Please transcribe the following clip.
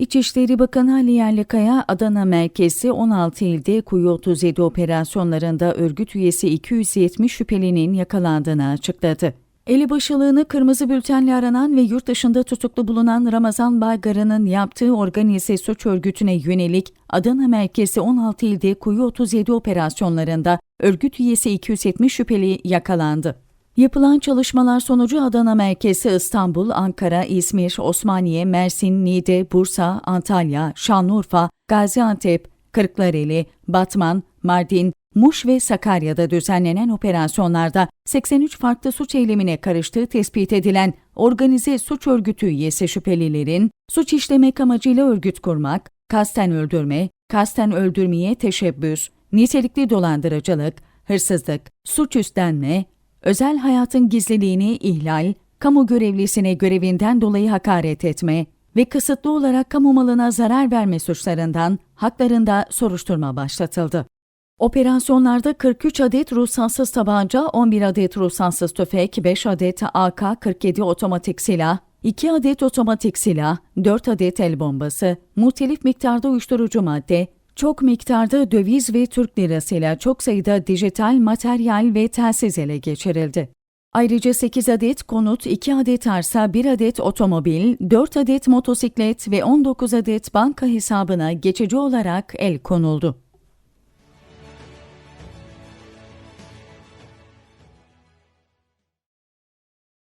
İçişleri Bakanı Ali Yerlikaya, Adana merkezi 16 ilde Kuyu 37 operasyonlarında örgüt üyesi 270 şüphelinin yakalandığını açıkladı. Elebaşılığını kırmızı bültenle aranan ve yurt dışında tutuklu bulunan Ramazan Baygar'ın yaptığı organize suç örgütüne yönelik Adana merkezi 16 ilde Kuyu 37 operasyonlarında örgüt üyesi 270 şüpheli yakalandı. Yapılan çalışmalar sonucu Adana merkezi İstanbul, Ankara, İzmir, Osmaniye, Mersin, Niğde, Bursa, Antalya, Şanlıurfa, Gaziantep, Kırklareli, Batman, Mardin, Muş ve Sakarya'da düzenlenen operasyonlarda 83 farklı suç eylemine karıştığı tespit edilen organize suç örgütü üyesi şüphelilerin suç işlemek amacıyla örgüt kurmak, kasten öldürme, kasten öldürmeye teşebbüs, nitelikli dolandırıcılık, hırsızlık, suç üstlenme, özel hayatın gizliliğini ihlal, kamu görevlisine görevinden dolayı hakaret etme ve kısıtlı olarak kamu malına zarar verme suçlarından haklarında soruşturma başlatıldı. Operasyonlarda 43 adet ruhsansız tabanca, 11 adet ruhsansız tüfek, 5 adet AK-47 otomatik silah, 2 adet otomatik silah, 4 adet el bombası, muhtelif miktarda uyuşturucu madde, çok miktarda döviz ve Türk lirasıyla çok sayıda dijital materyal ve telsiz ele geçirildi. Ayrıca 8 adet konut, 2 adet arsa, 1 adet otomobil, 4 adet motosiklet ve 19 adet banka hesabına geçici olarak el konuldu.